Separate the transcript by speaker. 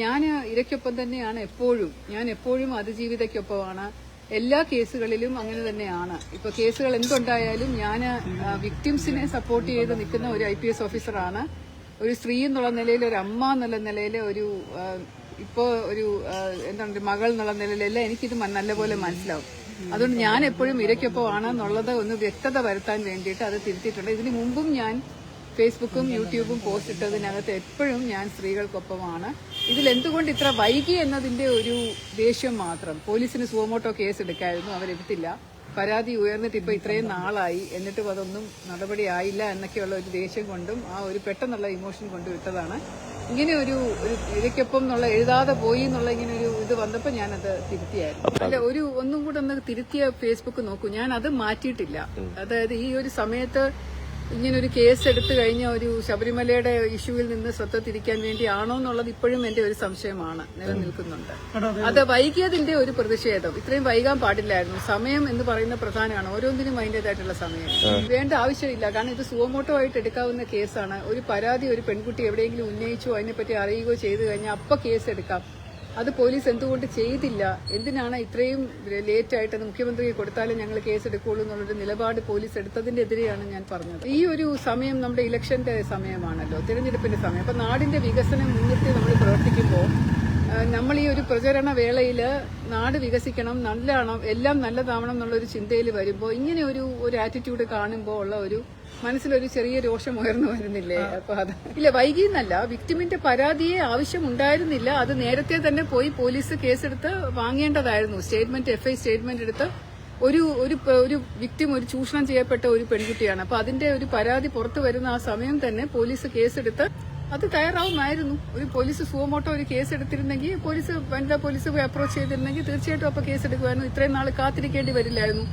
Speaker 1: ഞാൻ ഇരയ്ക്കൊപ്പം തന്നെയാണ് എപ്പോഴും. ഞാൻ എപ്പോഴും അതിജീവിതയ്ക്കൊപ്പമാണ്. എല്ലാ കേസുകളിലും അങ്ങനെ തന്നെയാണ്. ഇപ്പൊ കേസുകൾ എന്തുണ്ടായാലും ഞാൻ വിക്ടിംസിനെ സപ്പോർട്ട് ചെയ്ത് നിൽക്കുന്ന ഒരു ഐ പി എസ് ഓഫീസറാണ് ഒരു സ്ത്രീ എന്നുള്ള നിലയിൽ ഒരു അമ്മ എന്നുള്ള നിലയിൽ ഒരു ഇപ്പോൾ ഇപ്പോ ഒരു എന്താണ് മകൾ എന്നുള്ള നിലയിലെല്ലാം എനിക്കിത് നല്ലപോലെ മനസ്സിലാവും. അതുകൊണ്ട് ഞാൻ എപ്പോഴും ഇരയ്ക്കൊപ്പമാണ് എന്നുള്ളത് ഒന്ന് വ്യക്തത വരുത്താൻ വേണ്ടിയിട്ട് അത് തിരുത്തിയിട്ടുണ്ട്. ഇതിനു മുമ്പും ഞാൻ ഫേസ്ബുക്കും യൂട്യൂബും പോസ്റ്റ് ഇട്ടതിനകത്ത് എപ്പോഴും ഞാൻ സ്ത്രീകൾക്കൊപ്പമാണ്. ഇതിൽ എന്തുകൊണ്ട് ഇത്ര വൈകി എന്നതിന്റെ ഒരു ദേഷ്യം മാത്രം? പോലീസിന് സുവമോട്ടോ കേസ് എടുക്കായിരുന്നു അവരെടുത്തില്ല. പരാതി ഉയർന്നിട്ട് ഇപ്പൊ ഇത്രയും നാളായി. എന്നിട്ടും അതൊന്നും നടപടിയായില്ല എന്നൊക്കെയുള്ള ഒരു ദേഷ്യം കൊണ്ടും ആ ഒരു പെട്ടെന്നുള്ള ഇമോഷൻ കൊണ്ടും ഇട്ടതാണ്. ഇങ്ങനെ ഒരു ഇരയ്ക്കൊപ്പം എന്നുള്ള എഴുതാതെ പോയി എന്നുള്ള ഇങ്ങനെ ഒരു ഇത് വന്നപ്പോൾ ഞാനത് തിരുത്തിയായിരുന്നു. അല്ല ഒരു ഒന്നും കൂടെ ഒന്ന് തിരുത്തിയ ഫേസ്ബുക്ക് നോക്കൂ. ഞാൻ അത് മാറ്റിയിട്ടില്ല അതായത് ഈ ഒരു സമയത്ത് ഇങ്ങനെ ഒരു കേസ് എടുത്തു കഴിഞ്ഞ ഒരു ശബരിമലയുടെ ഇഷ്യൂവിൽ നിന്ന് ശ്രദ്ധ തിരിക്കാൻ വേണ്ടിയാണോ എന്നുള്ളത് ഇപ്പോഴും എന്റെ ഒരു സംശയമാണ് നിലനിൽക്കുന്നുണ്ട്. അത്. വൈകിയതിന്റെ ഒരു പ്രതിഷേധം. ഇത്രയും വൈകാൻ പാടില്ലായിരുന്നു. സമയം എന്ന് പറയുന്ന പ്രധാനമാണ്. ഓരോന്നിനും അതിന്റേതായിട്ടുള്ള സമയം. വേണ്ട ആവശ്യമില്ല. കാരണം ഇത് സുവമോട്ടോ ആയിട്ട് എടുക്കാവുന്ന കേസാണ്. ഒരു പരാതി ഒരു പെൺകുട്ടി എവിടെയെങ്കിലും ഉന്നയിച്ചോ അതിനെപ്പറ്റി അറിയുകയോ ചെയ്തു കഴിഞ്ഞാൽ അപ്പൊ കേസ് എടുക്കാം അത് പോലീസ് എന്തുകൊണ്ട് ചെയ്തില്ല? എന്തിനാണ് ഇത്രയും ലേറ്റ് ആയിട്ട് അത് മുഖ്യമന്ത്രിക്ക് കൊടുത്താലും ഞങ്ങൾ കേസ് എടുക്കുള്ളൂ എന്നുള്ളൊരു നിലപാട് പോലീസ് എടുത്തതിന്റെ എതിരെയാണ് ഞാൻ പറഞ്ഞത്. ഈ ഒരു സമയം നമ്മുടെ ഇലക്ഷന്റെ സമയമാണല്ലോ തിരഞ്ഞെടുപ്പിന്റെ സമയം. അപ്പൊ നാടിന്റെ വികസനം മുൻനിർത്തി നമ്മൾ പ്രവർത്തിക്കുമ്പോൾ നമ്മൾ ഈ ഒരു പ്രചരണ വേളയിൽ നാട് വികസിക്കണം നല്ലതാണോ എല്ലാം നല്ലതാവണം എന്നുള്ളൊരു ചിന്തയിൽ വരുമ്പോൾ ഇങ്ങനെ ഒരു ഒരു ആറ്റിറ്റ്യൂഡ് കാണുമ്പോൾ ഉള്ള ഒരു മനസ്സിലൊരു ചെറിയ രോഷം ഉയർന്നു വരുന്നില്ലേ? അപ്പൊ അത് ഇല്ല വൈകിയെന്നല്ല വിക്ടിമിന്റെ പരാതിയെ ആവശ്യമുണ്ടായിരുന്നില്ല. അത് നേരത്തെ തന്നെ പോയി പോലീസ് കേസെടുത്ത് വാങ്ങേണ്ടതായിരുന്നു. സ്റ്റേറ്റ്മെന്റ് എഫ് ഐ സ്റ്റേറ്റ്മെന്റ് എടുത്ത് ഒരു ഒരു ഒരു വിക്ടിം ഒരു ചൂഷണം ചെയ്യപ്പെട്ട ഒരു പെൺകുട്ടിയാണ്. അപ്പൊ അതിന്റെ ഒരു പരാതി പുറത്തു വരുന്ന ആ സമയം തന്നെ പോലീസ് കേസെടുത്ത് അത് തയ്യാറാവുമായിരുന്നു ഒരു പോലീസ് സുവമോട്ടോ ഒരു കേസ് എടുത്തിരുന്നെങ്കിൽ പോലീസ് വനിതാ പോലീസ് അപ്രോച്ച് ചെയ്തിരുന്നെങ്കിൽ തീർച്ചയായിട്ടും അപ്പൊ കേസ് എടുക്കുമായിരുന്നു ഇത്രയും നാൾ കാത്തിരിക്കേണ്ടി വരില്ലായിരുന്നു.